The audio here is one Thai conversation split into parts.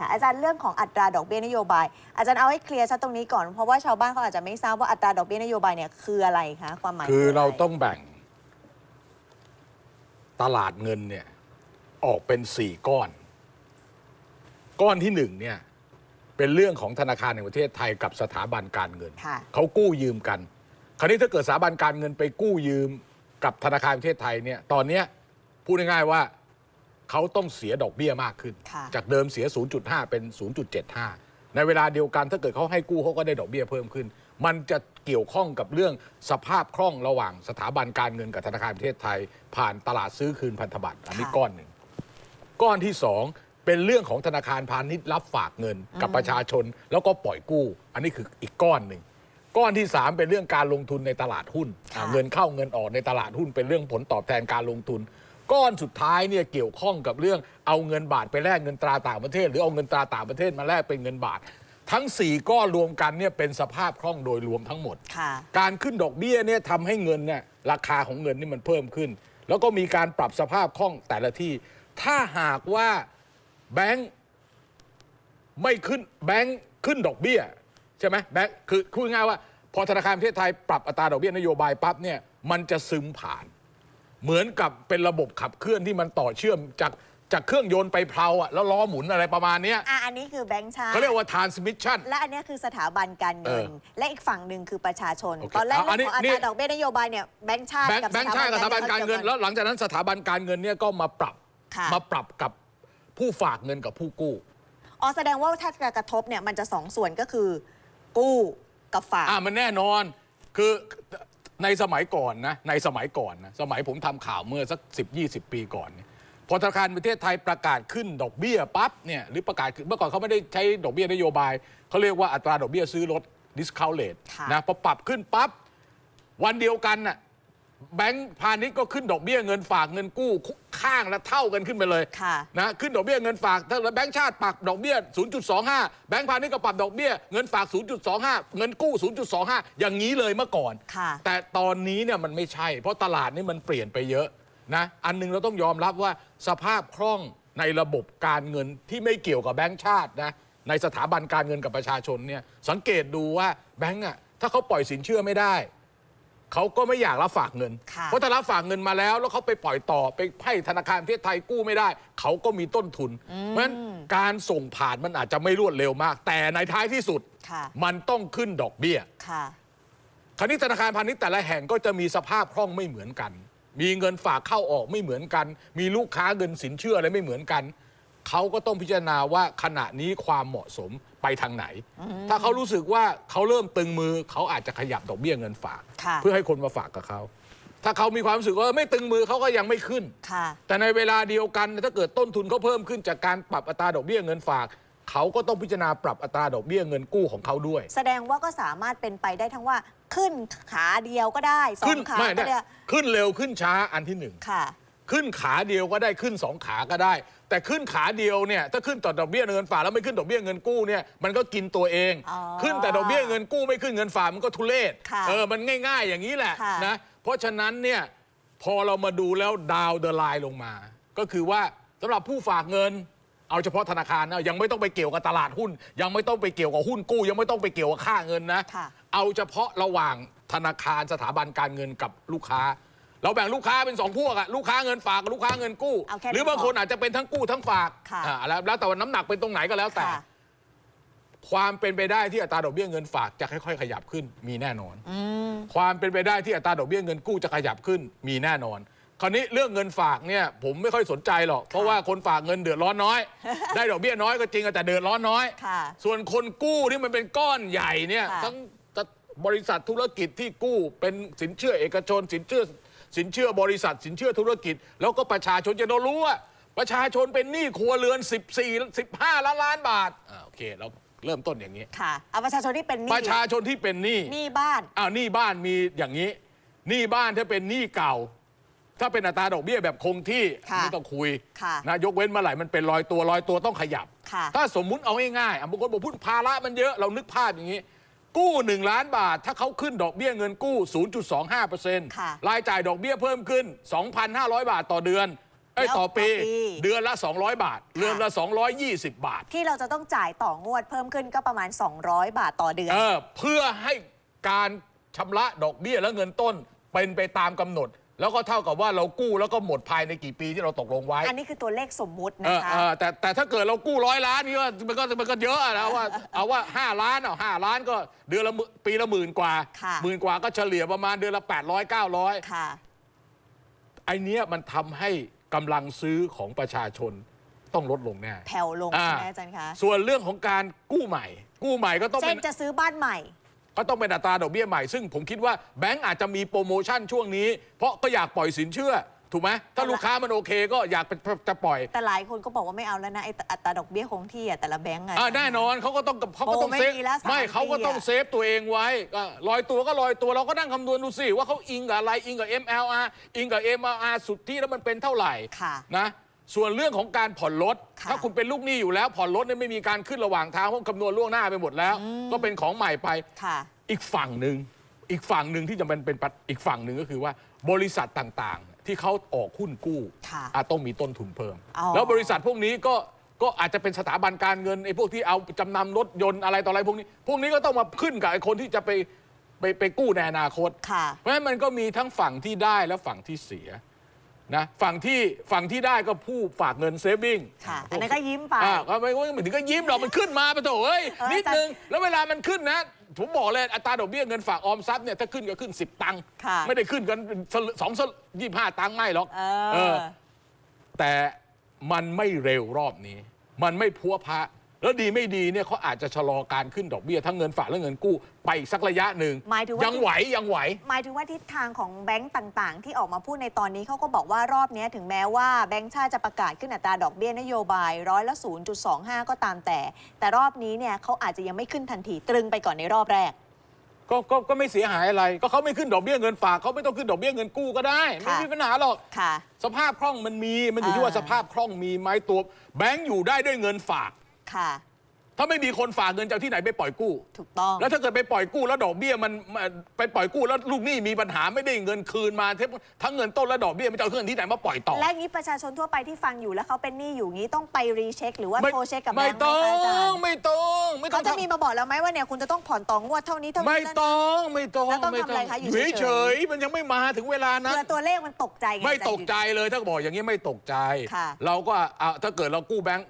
ค่ะ อาจารย์เรื่องของอัตราดอกเบี้ยนโยบาย อาจารย์เอาให้เคลียร์ชัดตรงนี้ก่อน เพราะว่าชาวบ้านเขาอาจจะไม่ทราบว่าอัตราดอกเบี้ยนโยบายเนี่ยคืออะไรคะความหมายคือเราะไต้องแบ่ง ตลาดเงินเนี่ยออกเป็นสี่ก้อน ก้อนที่หนึ่งเนี่ยเป็นเรื่องของธนาคารแห่งประเทศไทยกับสถาบันการเงินค่ะเขากู้ยืมกัน คราวนี้ถ้าเกิดสถาบันการเงินไปกู้ยืมกับธนาคารแห่งประเทศไทยเนี่ยตอนเนี้ยพูดง่ายๆว่า เขาต้องเสียดอกเบี้ยมากขึ้น ค่ะ จากเดิมเสีย 0.5 เป็น 0.75 ในเวลาเดียวกันถ้าเกิดเขาให้กู้เขาก็ได้ดอกเบี้ยเพิ่มขึ้น มันจะเกี่ยวข้องกับเรื่องสภาพคล่องระหว่างสถาบันการเงินกับธนาคารแห่งประเทศไทย ผ่านตลาดซื้อคืนพันธบัตรอันนี้ค่ะก้อนหนึ่ง ก้อนที่สองเป็นเรื่องของธนาคารพาณิชย์รับฝากเงินกับประชาชน แล้วก็ปล่อยกู้ อันนี้คืออีกก้อนหนึ่ง ก้อนที่สามเป็นเรื่องการลงทุนในตลาดหุ้นค่ะอ่าเงินเข้าเงินออกในตลาดหุ้นเป็นเรื่องผลตอบแทนการลงทุน ก้อนสุดท้ายเนี่ยเกี่ยวข้องกับเรื่องเอาเงินบาทไปแลกเงินตราต่างประเทศ หรือเอาเงินตราต่างประเทศมาแลกเป็นเงินบาท ทั้ง 4 ก้อนรวมกันเนี่ยเป็นสภาพคล่องโดยรวมทั้งหมด ค่ะการขึ้นดอกเบี้ยเนี่ยทำให้เงินเนี่ยราคาของเงินนี่มันเพิ่มขึ้น แล้วก็มีการปรับสภาพคล่องแต่ละที่ ถ้าหากว่าแบงค์ไม่ขึ้นแบงค์ขึ้นดอกเบี้ย ใช่ไหมแบงค์คือพูดง่ายๆว่า พอธนาคารประเทศไทยปรับอัตราดอกเบี้ยนโยบายปั๊บเนี่ยมันจะซึมผ่าน เหมือนกับเป็นระบบขับเคลื่อนที่มันต่อเชื่อมจากจากเครื่องยนต์ไปเพลาอะแล้วล้อหมุนอะไรประมาณเนี้ยอะอันนี้คือแบงค์ชาติเขาเรียกว่า transmission และอันเนี้ยคือสถาบันการเงินเออและอีกฝั่งหนึ่งคือประชาชน โอเคตอนแรกเอาอันเรื่องของอันี้ตรานี่ดอกเบี้ยนโยบายเนี่ยแบงค์ชาติแบงค์กับแบงค์ชาติกับสถาบันการเงิน แล้วหลังจากนั้นสถาบันการเงินเนี่ยก็มาปรับค่ะมาปรับกับผู้ฝากเงินกับผู้กู้อ๋อแสดงว่าถ้าจะกระทบเนี่ยมันจะสองส่วนก็คือ กู้กับฝาก อ่ามันแน่นอน คือ ในสมัยก่อนนะในสมัยก่อนนะสมัยผมทำข่าวเมื่อสัก 10 20 ปีก่อนเนี่ยพอธนาคารประเทศไทยประกาศขึ้นดอกเบี้ยปั๊บเนี่ยหรือประกาศขึ้นเมื่อก่อนเขาไม่ได้ใช้ดอกเบี้ยนโยบายเขาเรียกว่าอัตราดอกเบี้ยซื้อรถ discount rate ค่ะนะพอปรับขึ้นปั๊บวันเดียวกันน่ะ แบงก์พาณิชย์ก็ขึ้นดอกเบี้ยเงินฝากเงินกู้ข้างละเท่ากันขึ้นไปเลยค่ะ นะขึ้นดอกเบี้ยเงินฝากถ้าแบงก์ชาติปรับดอกเบี้ย 0.25 แบงก์พาณิชย์ก็ปรับดอกเบี้ยเงินฝาก 0.25 เงินกู้ 0.25 อย่างนี้เลยเมื่อก่อน ค่ะ แต่ตอนนี้เนี่ยมันไม่ใช่ เพราะตลาดนี่มันเปลี่ยนไปเยอะนะอันหนึงเราต้องยอมรับว่าสภาพคล่องในระบบการเงินที่ไม่เกี่ยวกับแบงก์ชาตินะในสถาบันการเงินกับประชาชนเนี่ยสังเกตดูว่าแบงก์อะถ้าเขาปล่อยสินเชื่อไม่ได้ เขาก็ไม่อยากรับฝากเงิน ค่ะ เพราะถ้ารับฝากเงินมาแล้ว แล้วเขาไปปล่อยต่อไปให้ธนาคารประเทศไทยกู้ไม่ได้ เขาก็มีต้นทุน เพราะฉะนั้นการส่งผ่านมันอาจจะไม่รวดเร็วมาก แต่ในท้ายที่สุดค่ะ มันต้องขึ้นดอกเบี้ย ค่ะ คราวนี้ธนาคารพาณิชย์แต่ละแห่งก็จะมีสภาพคล่องไม่เหมือนกัน มีเงินฝากเข้าออกไม่เหมือนกัน มีลูกค้าเงินสินเชื่ออะไรไม่เหมือนกัน เขาก็ต้องพิจารณาว่าขณะนี้ความเหมาะสม ไปทางไหน ถ้าเขารู้สึกว่าเขาเริ่มตึงมือเขาอาจจะขยับดอกเบี้ยเงินฝากค่ะเพื่อให้คนมาฝากกับเขาถ้าเขามีความรู้สึกว่าไม่ตึงมือเขาก็ยังไม่ขึ้นค่ะแต่ในเวลาเดียวกันถ้าเกิดต้นทุนเขาเพิ่มขึ้นจากการปรับอัตราดอกเบี้ยเงินฝาก เขาก็ต้องพิจารณาปรับอัตราดอกเบี้ยเงินกู้ของเขาด้วย แสดงว่าก็สามารถเป็นไปได้ทั้งว่าขึ้นขาเดียวก็ได้สอขึ้นงขาไม่ก็เนี่ยได้ขึ้นเร็วขึ้นช้าอันที่หนึ่งค่ะขึ้นขาเดียวก็ได้ขึ้นสองขาก็ได้ แต่ขึ้นขาเดียวเนี่ยถ้าขึ้นต่อดอกเบี้ยเงินฝากแล้วไม่ขึ้นดอกเบี้ยเงินกู้เนี่ยมันก็กินตัวเอง อ๋อขึ้นแต่ดอกเบี้ยเงินกู้ไม่ขึ้นเงินฝากมันก็ทุเลศค่ะเออมันง่ายๆอย่างนี้แหละค่ะ นะเพราะฉะนั้นเนี่ยพอเรามาดูแล้วดาวเดอะไลน์ลงมา ก็คือว่าสำหรับผู้ฝากเงิน เอาเฉพาะธนาคารนะยังไม่ต้องไปเกี่ยวกับตลาดหุ้น ยังไม่ต้องไปเกี่ยวกับหุ้นกู้ ยังไม่ต้องไปเกี่ยวกับค่าเงินนะ ค่ะ เอาเฉพาะระหว่างธนาคารสถาบันการเงินกับลูกค้า เราแบ่งลูกค้าเป็นสองพวกอะลูกค้าเงินฝากกับลูกค้าเงินกู้ เอาแค่หรือบางคนอาจจะเป็นทั้งกู้ทั้งฝากค่ะอ่าแล้วแล้วแต่ว่าน้ำหนักเป็นตรงไหนก็แล้วแต่ ค่ะ ความเป็นไปได้ที่อัตราดอกเบี้ยเงินฝากจะค่อยๆขยับขึ้นมีแน่นอน อืม ความเป็นไปได้ที่อัตราดอกเบี้ยเงินกู้จะขยับขึ้นมีแน่นอน คราวนี้เรื่องเงินฝากเนี่ยผมไม่ค่อยสนใจหรอก เพราะว่าคนฝากเงินเดือดร้อนน้อย ได้ดอกเบี้ยน้อยก็จริงอะแต่เดือดร้อนน้อย ค่ะส่วนคนกู้ที่มันเป็นก้อนใหญ่เนี่ยค่ะ ทั้งบริษัทธุรกิจที่กู้เป็นสินเชื่อเอกชน สินเชื่อ สินเชื่อบริษัท สินเชื่อธุรกิจ แล้วก็ประชาชนจะต้องรู้ว่า ประชาชนเป็นหนี้ครัวเรือน 14 15 ล้านล้านบาทอ่าโอเคเราเริ่มต้นอย่างนี้ ค่ะเอาประชาชนที่เป็นหนี้ประชาชนที่เป็นหนี้หนี้บ้าน อ้าวหนี้บ้านมีอย่างนี้หนี้บ้านถ้าเป็นหนี้เก่า ถ้าเป็นอัตราดอกเบี้ยแบบคงที่ค่ะไม่ต้องคุยค่ะนะยกเว้นเมื่อไหร่มันเป็นรอยตัวรอยตัวต้องขยับ ค่ะ ถ้าสมมุติเอาง่ายๆอะบางคนบอกพูดภาระมันเยอะเรานึกภาพอย่างนี้ กู้ 1 ล้านบาท ถ้าเขาขึ้นดอกเบี้ยเงินกู้ 0.25%ค่ะรายจ่ายดอกเบี้ยเพิ่มขึ้น 2,500 บาทต่อเดือนไอ้ยแล้วต่อปีต่อปีเดือนละ 200 บาท เดือนละ 220 บาท ที่เราจะต้องจ่ายต่องวดเพิ่มขึ้นก็ประมาณ 200 บาทต่อเดือนเออเพื่อให้การชำระดอกเบี้ยและเงินต้นเป็นไปตามกำหนด แล้วก็เท่ากับว่าเรากู้แล้วก็หมดภายในกี่ปีที่เราตกลงไว้อันนี้คือตัวเลขสมมุติเอนะอคะ เออแต่แต่ถ้าเกิดเรากู้ร้อยล้านนี่ก็มันก็มันก็เยอะอะนะว่าเอาว่า5ล้านเอาห้าล้านก็เดือนละหมื่นปีละหมื่นกว่าค่ะ หมื่นกว่าก็เฉลี่ยประมาณเดือนละ 800 900 ค่ะ ไอเนี้ยมันทำให้กำลังซื้อของประชาชนต้องลดลงแน่ แผ่วลงอ่า ใช่ไหมอาจารย์คะส่วนเรื่องของการกู้ใหม่ กู้ใหม่ก็ต้องเช่เป็นนจะซื้อบ้านใหม่ ก็ต้องเป็นอัตราดอกเบี้ยใหม่ซึ่งผมคิดว่าแบงก์อาจจะมีโปรโมชั่นช่วงนี้ เพราะก็อยากปล่อยสินเชื่อ ถูกไหมถ้าลูกค้ามันโอเคก็อยากเป็นจะปล่อย แต่หลายคนก็บอกว่าไม่เอาแล้วนะไอ้อัตราดอกเบี้ยคงที่อะแต่ละแบงก์อะ อ่าแน่นอนเขาก็ต้องเขาก็ต้องโอ้ไม่เซฟมีแล้วสามไม่เขาก็ปีอะ ต้องเซฟตัวเองไว้ก็ลอยตัวก็ลอยตัวเราก็นั่งคำนวณดูสิว่าเขาอิงกับอะไรอิงกับ MLR อิงกับ MLR สุดที่แล้วมันเป็นเท่าไหร่ค่ะ นะ ส่วนเรื่องของการผ่อนรถค่ะถ้าคุณเป็นลูกหนี้อยู่แล้ว ผ่อนรถเนี่ยไม่มีการขึ้นระหว่างทางเพราะคำนวณล่วงหน้าไปหมดแล้ว ก็เป็นของใหม่ไป ค่ะ อีกฝั่งหนึ่งอีกฝั่งหนึ่งที่จะเป็นเป็นปัจอีกฝั่งหนึ่งก็คือว่าบริษัทต่างๆ ที่เขาออกหุ้นกู้ค่ะอาจต้องมีต้นทุนเพิ่ม อ๋อ แล้วบริษัทพวกนี้ก็ก็อาจจะเป็นสถาบันการเงินไอ้พวกที่เอาจำนำรถยนต์อะไรต่ออะไรพวกนี้ พวกนี้ก็ต้องมาขึ้นกับไอ้คนที่จะไปไปไปกู้ในอนาคต ค่ะ เพราะฉะนั้นมันก็มีทั้งฝั่งที่ได้และฝั่งที่เสีย นะฝั่งที่ฝั่งที่ได้ก็ผู้ฝากเงินเซฟวิ่งค่ะ อันนั้นก็ยิ้มไปอ่าก็ไม่ไม่ถึงก็ยิ้มหรอกมันขึ้นมาไปโถเอ้ยเออนิดอาจารย์นึงแล้วเวลามันขึ้นนะผมบอกเลยอัตราดอกเบี้ยเงินฝากออมทรัพย์เนี่ยถ้าขึ้นก็ขึ้น 10 ตังค์ค่ะไม่ได้ขึ้นกันสองยี่ห้าตังค์ไม่หรอกเอเอออแต่มันไม่เร็วรอบนี้ มันไม่พัวพระ แล้วดีไม่ดีเนี่ยเขาอาจจะชะลอการขึ้นดอกเบี้ยทั้งเงินฝากและเงินกู้ไปอีกสักระยะหนึ่งหมายถึงว่ายั ยังไหวยังไหว หมายถึงว่าทิศทางของแบงก์ต่างๆ ที่ออกมาพูดในตอนนี้เขาก็บอกว่ารอบนี้ถึงแม้ว่าแบงก์ชาติจะประกาศขึ้นอัตราดอกเบี้ยนโยบายร้อยละ 0.25 ก็ตามแต่ แต่รอบนี้เนี่ยเขาอาจจะยังไม่ขึ้นทันทีตรึงไปก่อนในรอบแรก ก็ก็ก็ไม่เสียหายอะไร ก็เขาไม่ขึ้นดอกเบี้ยเงินฝากเขาไม่ต้องขึ้นดอกเบี้ยเงินกู้ก็ได้ ไม่ค่ะ มีปัญหาหรอก ค่ะ สภาพคล่องมันมีมันอยู่ที่ว่าอ่า สภาพคล่องมีไหมตัวแบงก์อยู่ได้ด้วยเงินฝาก ค่ะ ถ้าไม่มีคนฝากเงินจะเอาที่ไหนไปปล่อยกู้ ถูกต้อง แล้วถ้าเกิดไปปล่อยกู้แล้วดอกเบี้ยมันมันไปปล่อยกู้แล้วลูกหนี้มีปัญหาไม่ได้เงินคืนมาทั้งทั้งเงินต้นและดอกเบี้ยมันจะเอาเงินที่ไหนมาปล่อยต่อ และงี้ประชาชนทั่วไปที่ฟังอยู่แล้วเขาเป็นหนี้อยู่งี้ต้องไปรีเช็คหรือว่าโทรเช็คกับแบไม่งก์ไหมต้อคะอาจารงย์ไม่ต้องไม่ต้อเขางจะทำมีมาบอกแล้วไหมว่าเนี่ยคุณจะต้องผ่อนต่องวดเท่านี้เท่านี้ไม่แล้วนะต้องไม่ต้องแล้วต้องไม่ทำอะไรคะอยู่เฉเฉยยๆมันยังไม่มาถึงเวลานั้นเพื่อตัวเลขมันตกใจไงไม่อาารย์ตกใจเลยถ้าบอกอย่างนี้ไม่ตกใจค่ะเราก็เอาถ้าเกิดเรากู้แบงค์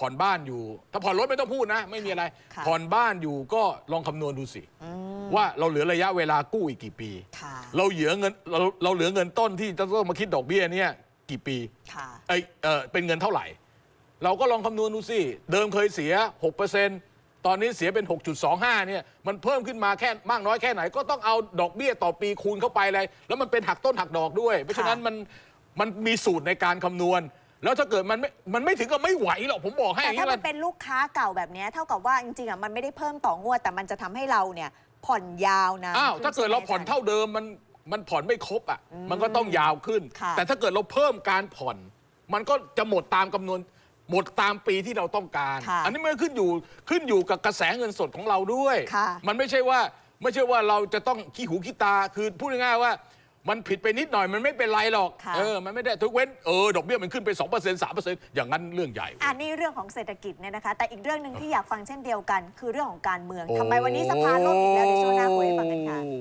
ผ่อนบ้านอยู่ ถ้าผ่อนรถไม่ต้องพูดนะ ไม่มีอะไร ค่ะ ผ่อนบ้านอยู่ก็ลองคำนวณดูสิ อืมว่าเราเหลือระยะเวลากู้อีกกี่ปี ค่ะเราเหลือเงินเราเราเหลือเงินต้นที่จะต้องมาคิดดอกเบี้ยเนี่ยกี่ปี ค่ะ เอยเออเป็นเงินเท่าไหร่ เราก็ลองคำนวณดูสิ เดิมเคยเสีย 6%ตอนนี้เสียเป็น 6.25 เนี่ย มันเพิ่มขึ้นมาแค่มากน้อยแค่ไหน ก็ต้องเอาดอกเบี้ยต่อปีคูณเข้าไปเลย แล้วมันเป็นหักต้นหักดอกด้วย เพราะฉะนั้นมันมันมีสูตรในการคำนวณ แล้วถ้าเกิดมันไม่มันไม่ถึงกับไม่ไหวหรอกผมบอกให้อแต่ย่างถ้านี้มันเป็นลูกค้าเก่าแบบเนี้ยเท่ากับว่าจริงๆอะมันไม่ได้เพิ่มต่องวด แต่มันจะทำให้เราเนี่ยผ่อนยาวนะอ้าวถ้าเกิดเราผ่อนเท่าเดิมมันมันผ่อนไม่ครบอะมันก็ต้องยาวขึ้น ค่ะ แต่ถ้าเกิดเราเพิ่มการผ่อน มันก็จะหมดตามกำนวนหมดตามปีที่เราต้องการ ค่ะอันนี้มันขึ้นอยู่ขึ้นอยู่กับกระแสเงินสดของเราด้วย ค่ะ มันไม่ใช่ว่าไม่ใช่ว่าเราจะต้องขี้หูขี้ตาคือพูดง่ายๆว่า มันผิดไปนิดหน่อยมันไม่เป็นไรหรอกค่ะ เออมันไม่ได้ทุกเว้นเออดอกเบี้ยมันขึ้นไป 2% 3%อย่างนั้นเรื่องใหญ่ อันนี้เรื่องของเศรษฐกิจเนี่ยนะคะ แต่อีกเรื่องหนึ่งที่อยากฟังเช่นเดียวกัน คือเรื่องของการเมืองโอ้ทำไมวันนี้สภาล่มอีกแล้วเดี๋ยวช่วงหน้าคุยให้ฟังกันค่ะ โอ้